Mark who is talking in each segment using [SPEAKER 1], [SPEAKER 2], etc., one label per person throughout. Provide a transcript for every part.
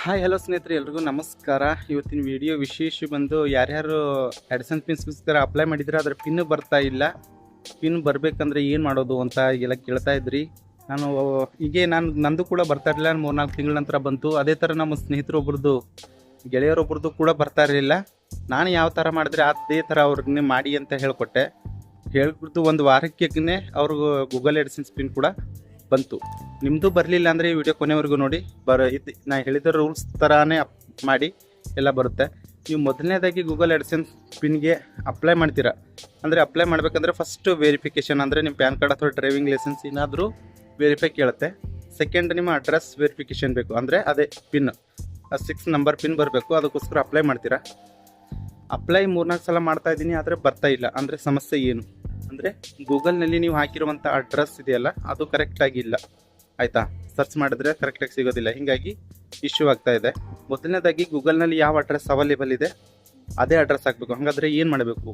[SPEAKER 1] Hi hello ಸ್ನೇಹಿತರೆ, ಎಲ್ರಿಗೂ ನಮಸ್ಕಾರ. ಇವತ್ತಿನ ವಿಡಿಯೋ ವಿಶೇಷ ಬಂದು ಯಾರ್ಯಾರು ಅಡ್ಸನ್ ಪಿನ್ಸ್ಗೋಸ್ಕರ ಅಪ್ಲೈ ಮಾಡಿದ್ರೆ ಅದ್ರ ಪಿನ್ ಬರ್ತಾ ಇಲ್ಲ. ಪಿನ್ ಬರಬೇಕಂದ್ರೆ ಏನು ಮಾಡೋದು ಅಂತ ಎಲ್ಲ ಕೇಳ್ತಾ ಇದ್ರಿ. ನಾನು, ಹೀಗೆ ನಾನು ನಂದು ಕೂಡ ಬರ್ತಾ ಇರಲಿಲ್ಲ ಮೂರು ನಾಲ್ಕು ತಿಂಗಳ ನಂತರ ಬಂತು. ಅದೇ ಥರ ನಮ್ಮ ಸ್ನೇಹಿತರೊಬ್ರದ್ದು ಗೆಳೆಯರೊಬ್ರದ್ದು ಕೂಡ ಬರ್ತಾ ಇರಲಿಲ್ಲ. ನಾನು ಯಾವ ಥರ ಮಾಡಿದ್ರೆ ಅದೇ ಥರ ಅವ್ರಿಗೆ ಮಾಡಿ ಅಂತ ಹೇಳಿಕೊಟ್ಟೆ. ಹೇಳ್ಬಿಟ್ಟು ಒಂದು ವಾರಕ್ಕೆ ಅವ್ರಿಗೂ ಗೂಗಲ್ ಎಡ್ಸನ್ಸ್ ಪಿನ್ ಕೂಡ ಬಂತು. ನಿಮ್ಮದು ಬರಲಿಲ್ಲ ಅಂದರೆ ಈ ವಿಡಿಯೋ ಕೊನೆವರೆಗೂ ನೋಡಿ. ಬರ ಇದು ನಾ ಹೇಳಿದ ರೂಲ್ಸ್ ಥರನೇ ಅಪ್ ಮಾಡಿ ಎಲ್ಲ ಬರುತ್ತೆ. ನೀವು ಮೊದಲನೇದಾಗಿ ಗೂಗಲ್ ಎಡ್ಸೆನ್ಸ್ ಪಿನ್ಗೆ ಅಪ್ಲೈ ಮಾಡ್ತೀರಾ? ಅಂದರೆ ಅಪ್ಲೈ ಮಾಡಬೇಕಂದ್ರೆ ಫಸ್ಟು ವೆರಿಫಿಕೇಷನ್ ಅಂದರೆ ನಿಮ್ಮ ಪ್ಯಾನ್ ಕಾರ್ಡ್ ಅಥವಾ ಡ್ರೈವಿಂಗ್ ಲೈಸೆನ್ಸ್ ಏನಾದರೂ ವೆರಿಫೈ ಕೇಳುತ್ತೆ. ಸೆಕೆಂಡ್ ನಿಮ್ಮ ಅಡ್ರೆಸ್ ವೆರಿಫಿಕೇಷನ್ ಬೇಕು. ಅಂದರೆ ಅದೇ ಪಿನ್ ಸಿಕ್ಸ್ ನಂಬರ್ ಪಿನ್ ಬರಬೇಕು. ಅದಕ್ಕೋಸ್ಕರ ಅಪ್ಲೈ ಮಾಡ್ತೀರಾ? ಅಪ್ಲೈ ಮೂರ್ನಾಲ್ಕು ಸಲ ಮಾಡ್ತಾ ಇದ್ದೀನಿ, ಆದರೆ ಬರ್ತಾ ಇಲ್ಲ. ಅಂದರೆ ಸಮಸ್ಯೆ ಏನು? ಅಂದರೆ ಗೂಗಲ್ನಲ್ಲಿ ನೀವು ಹಾಕಿರುವಂಥ ಅಡ್ರೆಸ್ ಇದೆಯಲ್ಲ, ಅದು ಕರೆಕ್ಟಾಗಿ ಇಲ್ಲ. ಆಯಿತಾ? ಸರ್ಚ್ ಮಾಡಿದ್ರೆ ಕರೆಕ್ಟಾಗಿ ಸಿಗೋದಿಲ್ಲ. ಹೀಗಾಗಿ ಇಶ್ಯೂ ಆಗ್ತಾ ಇದೆ. ಮೊದಲನೇದಾಗಿ ಗೂಗಲ್ನಲ್ಲಿ ಯಾವ ಅಡ್ರೆಸ್ ಅವೈಲೇಬಲ್ ಇದೆ, ಅದೇ ಅಡ್ರೆಸ್ ಹಾಕಬೇಕು. ಹಾಗಾದರೆ ಏನು ಮಾಡಬೇಕು?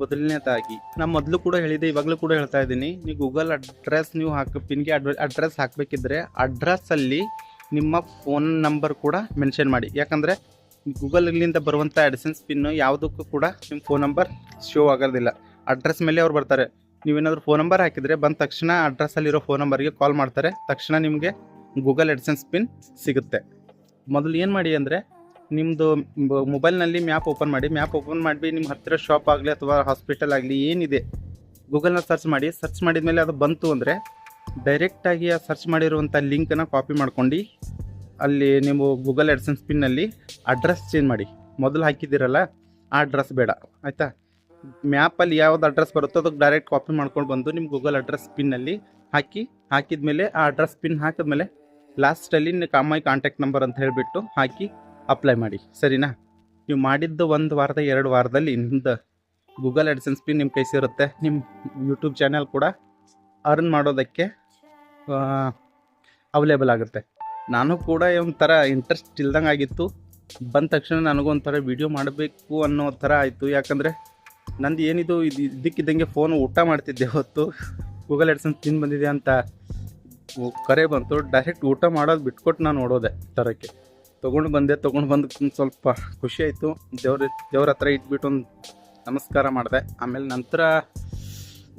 [SPEAKER 1] ಮೊದಲನೇದಾಗಿ, ನಾನು ಮೊದಲು ಕೂಡ ಹೇಳಿದೆ, ಇವಾಗಲೂ ಕೂಡ ಹೇಳ್ತಾ ಇದ್ದೀನಿ. ನೀವು ಗೂಗಲ್ ಅಡ್ರೆಸ್ ನೀವು ಹಾಕ ಪಿನ್ಗೆ ಅಡ್ ಅಡ್ರೆಸ್ ಹಾಕಬೇಕಿದ್ರೆ ಅಡ್ರೆಸ್ಸಲ್ಲಿ ನಿಮ್ಮ ಫೋನ್ ನಂಬರ್ ಕೂಡ ಮೆನ್ಷನ್ ಮಾಡಿ. ಯಾಕಂದರೆ ಗೂಗಲ್ನಿಂದ ಬರುವಂಥ ಅಡ್ಸೆನ್ಸ್ ಪಿನ್ನು ಯಾವುದಕ್ಕೂ ಕೂಡ ನಿಮ್ಮ ಫೋನ್ ನಂಬರ್ ಶೋ ಆಗೋದಿಲ್ಲ. ಅಡ್ರೆಸ್ ಮೇಲೆ ಅವ್ರು ಬರ್ತಾರೆ. ನೀವೇನಾದರೂ ಫೋನ್ ನಂಬರ್ ಹಾಕಿದರೆ ಬಂದ ತಕ್ಷಣ ಅಡ್ರೆಸ್ಸಲ್ಲಿರೋ ಫೋನ್ ನಂಬರ್ಗೆ ಕಾಲ್ ಮಾಡ್ತಾರೆ. ತಕ್ಷಣ ನಿಮಗೆ ಗೂಗಲ್ ಎಡ್ಸೆನ್ಸ್ ಪಿನ್ ಸಿಗುತ್ತೆ. ಮೊದಲು ಏನು ಮಾಡಿ ಅಂದರೆ ನಿಮ್ಮದು ಮೊಬೈಲ್ನಲ್ಲಿ ಮ್ಯಾಪ್ ಓಪನ್ ಮಾಡಿ ಮ್ಯಾಪ್ ಓಪನ್ ಮಾಡಿ ನಿಮ್ಮ ಹತ್ತಿರ ಶಾಪ್ ಆಗಲಿ ಅಥವಾ ಹಾಸ್ಪಿಟಲ್ ಆಗಲಿ ಏನಿದೆ ಗೂಗಲ್ನ ಸರ್ಚ್ ಮಾಡಿ ಸರ್ಚ್ ಮಾಡಿದ ಮೇಲೆ ಅದು ಬಂತು ಅಂದರೆ ಡೈರೆಕ್ಟಾಗಿ ಆ ಸರ್ಚ್ ಮಾಡಿರುವಂಥ ಲಿಂಕನ್ನು ಕಾಪಿ ಮಾಡ್ಕೊಂಡು ಅಲ್ಲಿ ನೀವು ಗೂಗಲ್ ಎಡ್ಸೆನ್ಸ್ ಪಿನ್ನಲ್ಲಿ ಅಡ್ರೆಸ್ ಚೇಂಜ್ ಮಾಡಿ. ಮೊದಲು ಹಾಕಿದ್ದೀರಲ್ಲ, ಆ ಅಡ್ರೆಸ್ ಬೇಡ. ಆಯಿತಾ? ಮ್ಯಾಪಲ್ಲಿ ಯಾವ್ದು ಅಡ್ರೆಸ್ ಬರುತ್ತೋ ಅದಕ್ಕೆ ಡೈರೆಕ್ಟ್ ಕಾಪಿ ಮಾಡ್ಕೊಂಡು ಬಂದು ನಿಮ್ಮ ಗೂಗಲ್ ಅಡ್ರೆಸ್ ಪಿನ್ನಲ್ಲಿ ಹಾಕಿ, ಹಾಕಿದ್ಮೇಲೆ ಆ ಅಡ್ರೆಸ್ ಪಿನ್ ಹಾಕಿದ್ಮೇಲೆ ಲಾಸ್ಟಲ್ಲಿ ಕಾಮಾಯಿ ಕಾಂಟ್ಯಾಕ್ಟ್ ನಂಬರ್ ಅಂತ ಹೇಳಿಬಿಟ್ಟು ಹಾಕಿ ಅಪ್ಲೈ ಮಾಡಿ. ಸರಿನಾ? ನೀವು ಮಾಡಿದ್ದು ಒಂದು ವಾರದ ಎರಡು ವಾರದಲ್ಲಿ ನಿಮ್ಮದು ಗೂಗಲ್ ಅಡ್ಸೆನ್ಸ್ ಪಿನ್ ನಿಮ್ಮ ಕೈ ಸೇರುತ್ತೆ ನಿಮ್ಮ ಯೂಟ್ಯೂಬ್ ಚಾನೆಲ್ ಕೂಡ ಅರ್ನ್ ಮಾಡೋದಕ್ಕೆ ಅವೈಲೇಬಲ್ ಆಗುತ್ತೆ. ನಾನು ಕೂಡ ಒಂಥರ ಇಂಟ್ರೆಸ್ಟ್ ಇಲ್ದಂಗೆ ಆಗಿತ್ತು ಬಂದ ತಕ್ಷಣ ನನಗೂ ಒಂಥರ ವಿಡಿಯೋ ಮಾಡಬೇಕು ಅನ್ನೋ ಥರ ಆಯಿತು. ಯಾಕಂದರೆ ನಂದು ಏನಿದು, ಇದು ಇದ್ದಕ್ಕಿದ್ದಂಗೆ ಫೋನ್ ಊಟ ಮಾಡ್ತಿದ್ದೆ ಹೊತ್ತು ಗೂಗಲ್ ಎಡ್ಸನ್ ತಿನ್ ಬಂದಿದೆ ಅಂತ ಕರೆ ಬಂತು. ಡೈರೆಕ್ಟ್ ಊಟ ಮಾಡೋದು ಬಿಟ್ಕೊಟ್ಟು ನಾನು ನೋಡೋದೆ ತರೋಕ್ಕೆ. ತೊಗೊಂಡು ಬಂದೆ, ತೊಗೊಂಡು ಬಂದು ಸ್ವಲ್ಪ ಖುಷಿ ಆಯಿತು. ದೇವ್ರ ದೇವ್ರ ಹತ್ರ ಇಟ್ಬಿಟ್ಟು ಒಂದು ನಮಸ್ಕಾರ ಮಾಡಿದೆ. ಆಮೇಲೆ ನಂತರ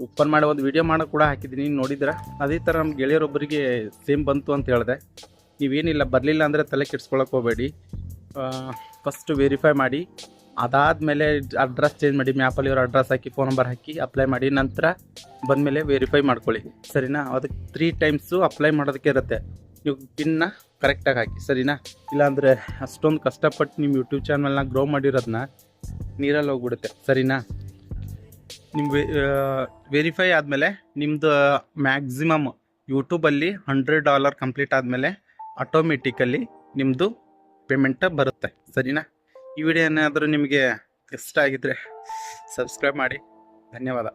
[SPEAKER 1] ಓಪನ್ ಮಾಡಿ ಒಂದು ವೀಡಿಯೋ ಮಾಡೋಕೆ ಕೂಡ ಹಾಕಿದ್ದೀನಿ. ನೋಡಿದ್ರೆ ಅದೇ ಥರ ನಮ್ಮ ಗೆಳೆಯರೊಬ್ಬರಿಗೆ ಸೇಮ್ ಬಂತು ಅಂತ ಹೇಳಿದೆ. ನೀವೇನಿಲ್ಲ, ಬರಲಿಲ್ಲ ಅಂದರೆ ತಲೆ ಕೆಡ್ಸ್ಕೊಳಕ್ಕೆ ಹೋಗಬೇಡಿ. ಫಸ್ಟು ವೆರಿಫೈ ಮಾಡಿ. ಅದಾದಮೇಲೆ ಅಡ್ರೆಸ್ ಚೇಂಜ್ ಮಾಡಿ ಮ್ಯಾಪಲ್ಲಿ ಇವ್ರ ಅಡ್ರೆಸ್ ಹಾಕಿ ಫೋನ್ ನಂಬರ್ ಹಾಕಿ ಅಪ್ಲೈ ಮಾಡಿ, ನಂತರ ಬಂದಮೇಲೆ ವೆರಿಫೈ ಮಾಡ್ಕೊಳ್ಳಿ. ಸರಿನಾ? ಅದಕ್ಕೆ ತ್ರೀ ಟೈಮ್ಸು ಅಪ್ಲೈ ಮಾಡೋದಕ್ಕೆ ಇರುತ್ತೆ. ನೀವು ಪಿನ್ನ ಕರೆಕ್ಟಾಗಿ ಹಾಕಿ, ಸರಿನಾ? ಇಲ್ಲಾಂದರೆ ಅಷ್ಟೊಂದು ಕಷ್ಟಪಟ್ಟು ನಿಮ್ಮ ಯೂಟ್ಯೂಬ್ ಚಾನಲ್ನ ಗ್ರೋ ಮಾಡಿರೋದನ್ನ ನೀರಲ್ಲಿ ಹೋಗ್ಬಿಡುತ್ತೆ. ಸರಿನಾ? ನಿಮ್ಮ ವೆರಿಫೈ ಆದಮೇಲೆ ನಿಮ್ಮದು ಮ್ಯಾಕ್ಸಿಮಮ್ ಯೂಟ್ಯೂಬಲ್ಲಿ ಹಂಡ್ರೆಡ್ ಡಾಲರ್ ಕಂಪ್ಲೀಟ್ ಆದಮೇಲೆ ಆಟೋಮೆಟಿಕಲ್ಲಿ ನಿಮ್ಮದು ಪೇಮೆಂಟ ಬರುತ್ತೆ. ಸರಿನಾ? ಈ ವಿಡಿಯೋ ಏನಾದರೂ ನಿಮಗೆ ಇಷ್ಟ ಆಗಿದ್ದರೆ ಸಬ್ಸ್ಕ್ರೈಬ್ ಮಾಡಿ. ಧನ್ಯವಾದ.